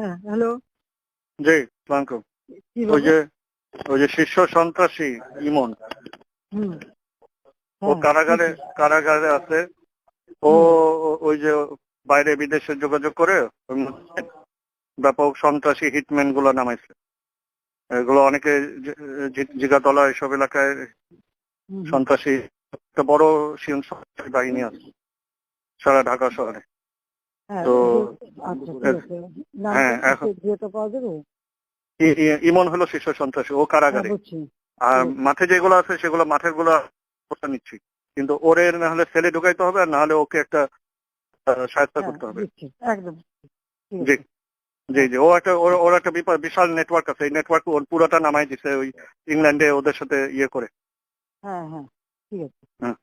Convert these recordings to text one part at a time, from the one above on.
হ্যাঁ হ্যালো। জি সালামকুম ওই যে ওই যে শীর্ষ সন্ত্রাসী ইমন। ও কারাগারে কারাগারে আছে। ও ওই যে বাইরে বিদেশে যোগাযোগ করে ব্যাপক সন্ত্রাসী হিটম্যানগুলো নামাইছে। এগুলো অনেকে জিগাতলা এসব এলাকায় সন্ত্রাসী একটা বড় বাহিনী আছে সারা ঢাকা শহরে। তো আচ্ছা নাম হ্যাঁ, এখন- ইমন হলো শীর্ষ সন্ত্রাসী ও হ্যাঁ কারাগারে আর মাঠে যেগুলো আছে সেগুলো মাঠেরগুলো নিচ্ছি। কিন্তু ওরে না হলে সেলে ঢুকাইতে হবে আর না হলে ওকে একটা সাহায্য হ্যাঁ, করতে হবে। একদম। জি জি জি ও একটা ওর একটা বিশাল নেটওয়ার্ক আছে। এই নেটওয়ার্ক ওর পুরোটা নামাই দিছে ওই ইংল্যান্ডে ওদের সাথে ইয়ে করে। হ্যাঁ হ্যাঁ ঠিক আছে। এ-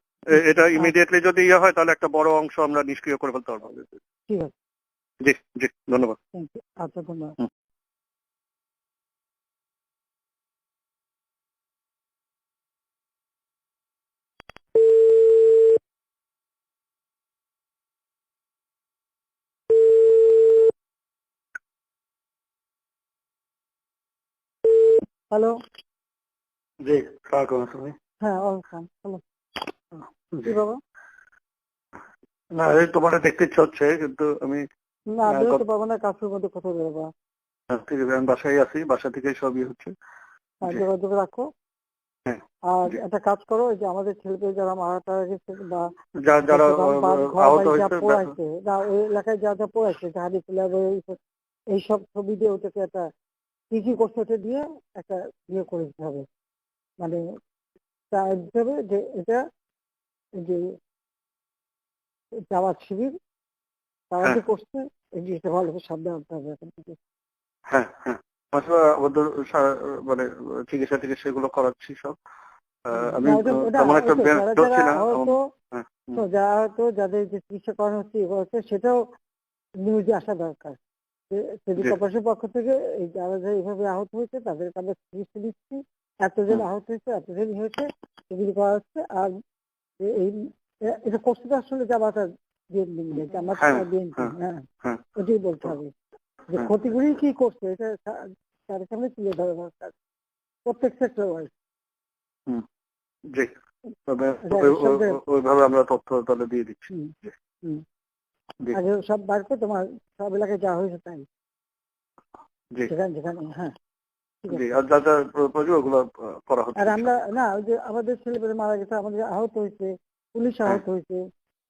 এটা ইমিডিয়েটলি যদি ইয়ে হয় তাহলে একটা বড় অংশ আমরা নিষ্ক্রিয় করে ফেলতে পারব। ঠিক আছে। জি জি ধন্যবাদ। আচ্ছা ধন্যবাদ। হ্যালো জি স্বাগত হ্যাঁ ওয়েলকাম। হ্যালো বাবা। না এই তোমার দেখতে ইচ্ছা হচ্ছে কিন্তু আমি না বেরোতে পারব না কাজের মধ্যে বেরোবো হ্যাঁ, ঠিক আছে আমি বাসায় আছি বাসা থেকেই সব ইয়ে হচ্ছে। যোগাযোগ রাখো। হ্যাঁ, আর একটা কাজ করো যে আমাদের ছেলেপেলে যারা গেছে বা যারা আহত হয়েছে ওই এলাকায় যা যা পোড়াইছে জাহাদি ক্লাব এইসব ছবি দিয়ে ওটাকে একটা কি কি করছে ওটা দিয়ে একটা ইয়ে করে দিতে হবে। মানে তা দিতে হবে যে এটা যে জামাত শিবির তারা যে হ্যাঁ। করছে এই জিনিসটা ভালো করে সাবধান হতে হবে এখন থেকে। হ্যাঁ হ্যাঁ। আমাদের মানে চিকিৎসা টিকিৎসা এগুলো করাচ্ছি সব। আমি না, তেমন একটা যারা ছিলাম আহত, হ্যাঁ, যারা আহত, যাদের যে চিকিৎসা করানো হচ্ছে এগুলো হচ্ছে সেটাও নিউজে আসা দরকার। জি। পক্ষ থেকে এই যারা যারা এইভাবে আহত হয়েছে তাদের আমরা চিকিৎসা দিচ্ছি। এতজন আহত হয়েছে এতজন হয়েছে এগুলি করা হচ্ছে। আর এই এটা করছে তো আসলে জামাতা বিএনপি মিলে হ্যাঁ, বিএনপি হ্যাঁ, হ্যাঁ হ্যাঁ। ওটাই বলতে হবে। যে। ক্ষতিগুলি কি করছে এটা তাদের সামনে তুলে ধরা দরকার। প্রত্যেক সেক্টর ওয়াইজ জি। ওইভাবে আমরা তথ্য তাহলে দিয়ে দিচ্ছি। সব বার করে তোমার সব এলাকায় যা হয়েছে তাই? যেখানে যেখানে হ্যাঁ। জি আর যা যা প্রয়োজন ওগুলো করা হচ্ছে। আর আমরা না ওই যে আমাদের ছেলেপেলে মারা গেছে আমাদের আহত হয়েছে পুলিশ আহত হয়েছে।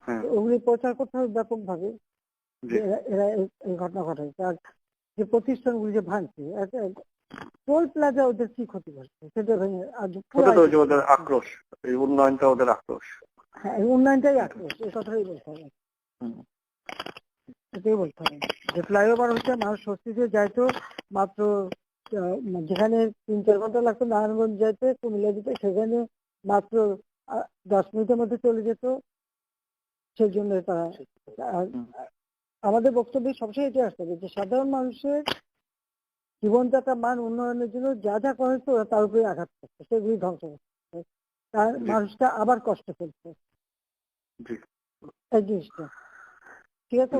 হ্যাঁ। ওগুলি প্রচার করতে হবে ব্যাপক ভাবে এরা এই- ঘটনা ঘটাইছে আর যে প্রতিষ্ঠানগুলি যে ভাঙছে টোল প্লাজা ওদের কি ক্ষতি করছে? সেটা ভেঙে আর ওদের আক্রোশ এই উন্নয়নটা ওদের আক্রোশ। হ্যাঁ এই উন্নয়নটাই আক্রোশ এই কথাটাই বলতে হবে। এটাই বলতে হবে। যে ফ্লাইওভার হচ্ছে মানুষ স্বস্তিতে যাইতো মাত্র যেখানে তিন চার ঘণ্টা লাগতো নারায়ণগঞ্জ যাইতে কুমিল্লা যেতে সেখানে মাত্র দশ মিনিটের মধ্যে চলে যেত। সেই জন্য তারা আমাদের বক্তব্য সবসময় এটা আসতে হবে যে সাধারণ মানুষের জীবনযাত্রা মান উন্নয়নের জন্য যা যা করা হচ্ছে ওরা তার উপরে আঘাত করছে। সেগুলি ধ্বংস করছে। তার মানুষটা আবার কষ্ট ফেলছে এই জিনিসটা। ঠিক আছে